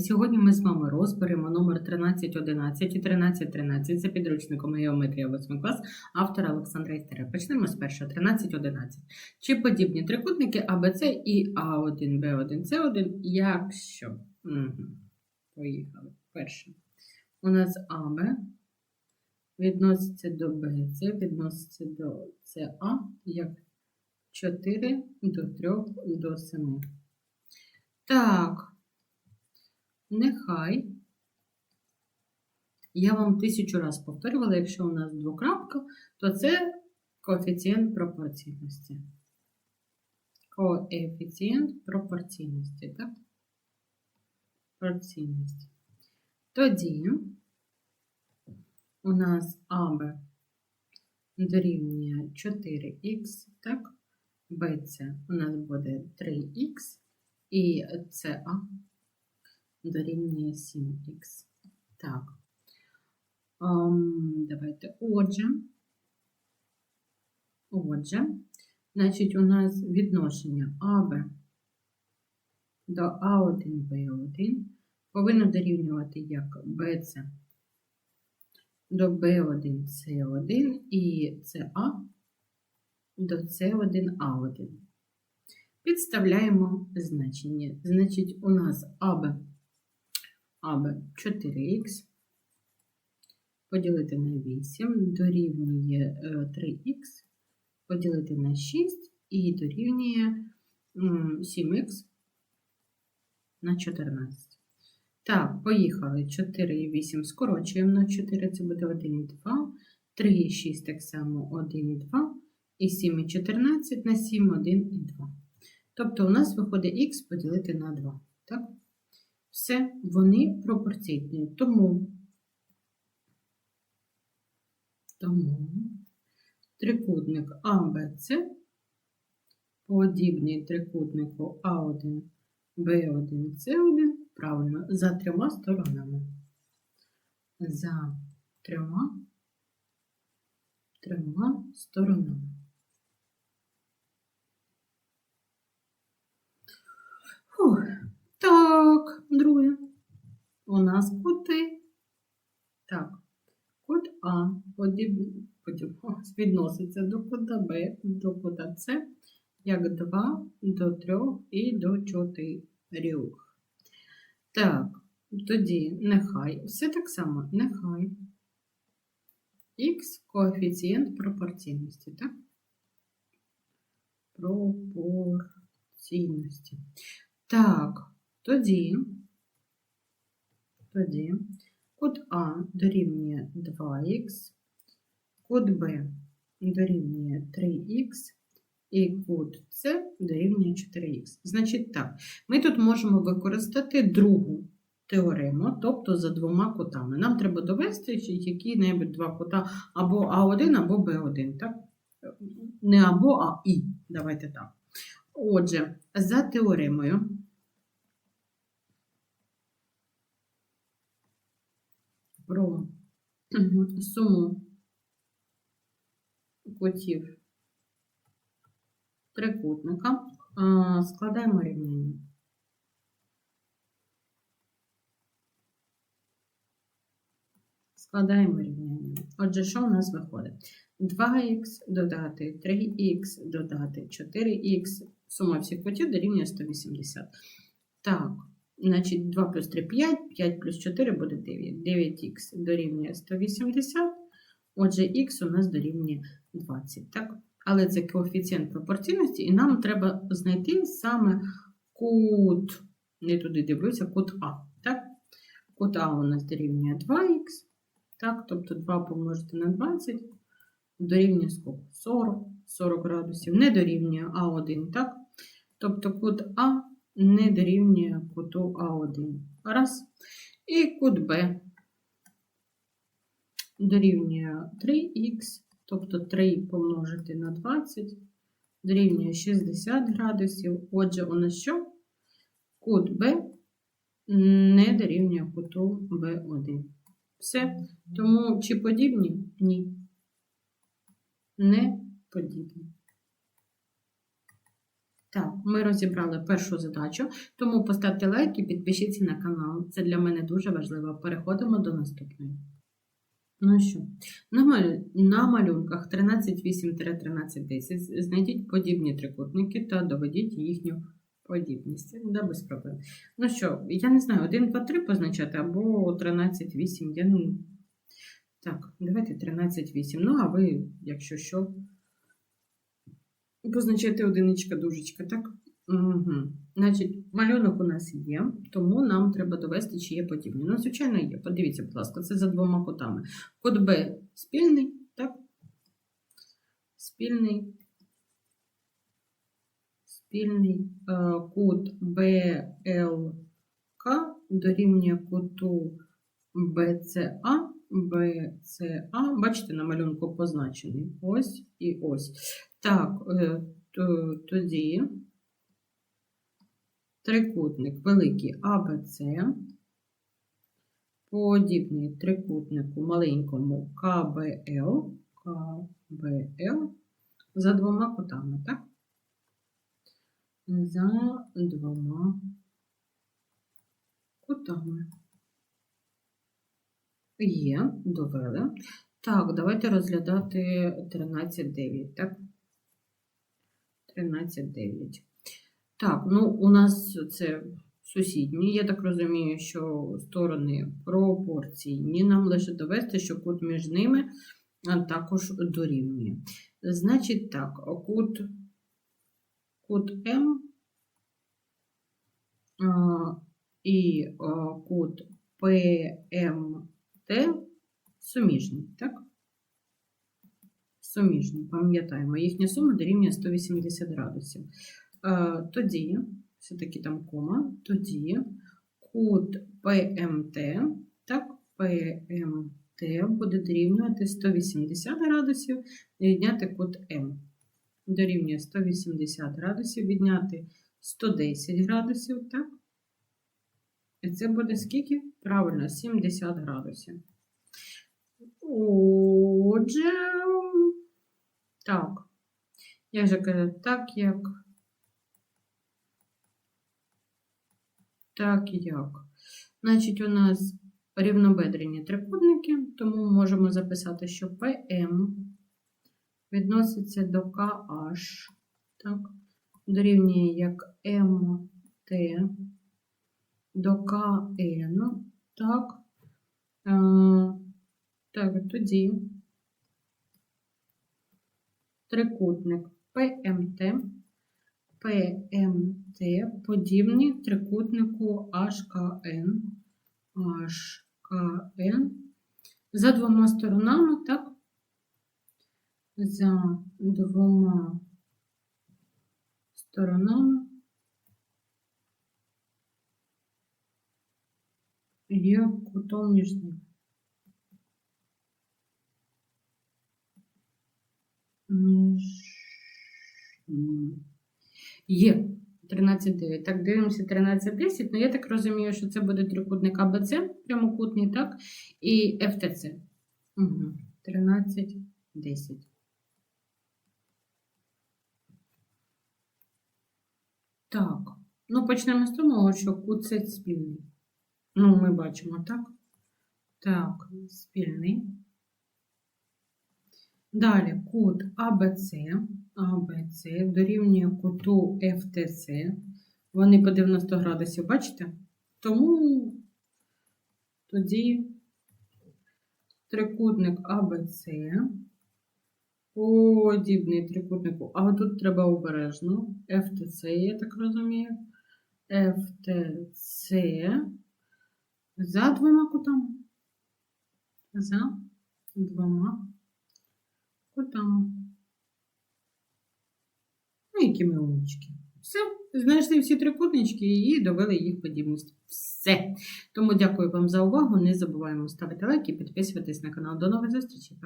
сьогодні ми з вами розберемо номер 1311 і 1313 за підручником геометрія 8 клас автора Олександра Істера. Почнемо з першого 1311. Чи подібні трикутники АБЦ і А1, Б1, С1, якщо. Угу. Поїхали. Перше. У нас АБ відноситься до БЦ, відноситься до СА як 4 до 3 до 7. Так, нехай. Я вам тисячу раз повторювала, якщо у нас двокрапка, то це коефіцієнт пропорційності. Коефіцієнт пропорційності, так? Пропорційності. Тоді у нас АБ дорівнює 4х, так? БЦ у нас буде 3х. І СА дорівнює 7х. Так. Um, давайте. Отже. Отже, значить, у нас відношення АБ до А1, Б1 повинно дорівнювати як БЦ до Б1, С1 і СА до С1А1. Підставляємо значення. Значить, у нас АБ, АБ 4х поділити на 8 дорівнює 3х, поділити на 6 і дорівнює 7х на 14. Так, поїхали. 4 і 8 скорочуємо на 4, це буде 1 і 2, 3 і 6 так само 1 і 2, і 7 і 14 на 7, 1 і 2. Тобто у нас виходить х поділити на 2. Так? Все, вони пропорційні. Тому, тому трикутник АБЦ подібний трикутнику А1, Б1, С1, правильно, за трьома сторонами. За трьома, трьома сторонами. Фух. Так, друге. У нас кути. Так, кут А відноситься до кута Б, до кута С, як 2 до 3 і до 4. Так, тоді нехай, все так само, нехай х коефіцієнт пропорційності, так? Пропорційності. Так, тоді, тоді кут А дорівнює 2х, кут Б дорівнює 3х, і кут С дорівнює 4х. Значить так, ми тут можемо використати другу теорему, тобто за двома кутами. Нам треба довести які-небудь два кута або А1, або Б1. так? Не або, а І. Давайте так. Отже, за теоремою. Про суму кутів трикутника складаємо рівняння. Складаємо рівняння. Отже, що у нас виходить? 2х додати 3х додати 4х, сума всіх кутів дорівнює 180. Так, значить 2 плюс 3 5, 5 плюс 4 буде 9. 9х дорівнює 180, отже, х у нас дорівнює 20. Так? Але це коефіцієнт пропорційності, і нам треба знайти саме кут, не туди дивлюся, кут А. Так? Кут А у нас дорівнює 2х. Так, тобто 2 помножити на 20 дорівнює сколько? 40 40 градусів. Не дорівнює А1, так? Тобто кут А не дорівнює куту А1. Раз. І кут Б дорівнює 3х, тобто 3 помножити на 20 дорівнює 60 градусів. Отже, у нас що? Кут Б не дорівнює куту Б1. Все. Тому чи подібні? Ні. Не подібні. Так, ми розібрали першу задачу, тому поставте лайк і підпишіться на канал. Це для мене дуже важливо. Переходимо до наступної. Ну що, на, малюнках 13,8-13,10 знайдіть подібні трикутники та доведіть їхню подібність. Да, без проблем. Ну що, я не знаю, 1, 2, 3 позначати або 13, 8. Я. Так, давайте 13, 8. Ну, а ви, якщо що, позначайте одиничка, дужечка, так? Угу. Значить, малюнок у нас є, тому нам треба довести, чи є подібні. Ну, звичайно, є. Подивіться, будь ласка, це за двома кутами. Кут Б спільний, так? Спільний. Спільний е, кут BLK дорівнює куту BCA. BCA. Бачите, на малюнку позначений. Ось і ось. Так, е, тоді трикутник великий АБЦ, подібний трикутнику маленькому КБЛ, КБЛ за двома кутами, так? За двома кутами. Є, довели. Так, давайте розглядати 13,9, так? 13,9. Так, ну у нас це сусідні. Я так розумію, що сторони пропорційні. Нам лише довести, що кут між ними також дорівнює. Значить так, кут, кут М і кут ПМТ суміжні, так? Суміжні, пам'ятаємо, їхня сума дорівнює 180 градусів. Е, Тоді, все-таки там кома, тоді кут ПМТ, так, ПМТ буде дорівнювати 180 градусів і відняти кут М. Дорівнює 180 градусів, відняти 110 градусів, так? І це буде скільки? Правильно, 70 градусів. Отже, так. Я вже кажу, так як. Так як. Значить, у нас рівнобедрені трикутники, тому можемо записати, що PM відноситься до так, дорівнює як МТ до КН, так. Так, тоді. Трикутник. ПМТ, ПМТ подібні трикутнику HKN, HKN за двома сторонами, так? За двома сторонами є кутом між ними. Між. Є 13,9. Так, дивимося 13,10. Ну, я так розумію, що це буде трикутник АБЦ, прямокутний, так? І ФТЦ. Угу. 13,10. Так. Ну, почнемо з того, що кут це спільний. Ну, ми бачимо, так? Так, спільний. Далі кут АБЦ, АБЦ дорівнює куту ФТЦ. Вони по 90 градусів, бачите? Тому тоді трикутник АБЦ, подібний трикутнику, а тут треба обережно. ФТЦ, я так розумію. ФТЦ за двома кутами. За двома кутами. Ну, які ми. Все, знайшли всі трикутнички і довели їх подібність. Все. Тому дякую вам за увагу. Не забуваємо ставити лайки, підписуватись на канал. До нових зустрічей.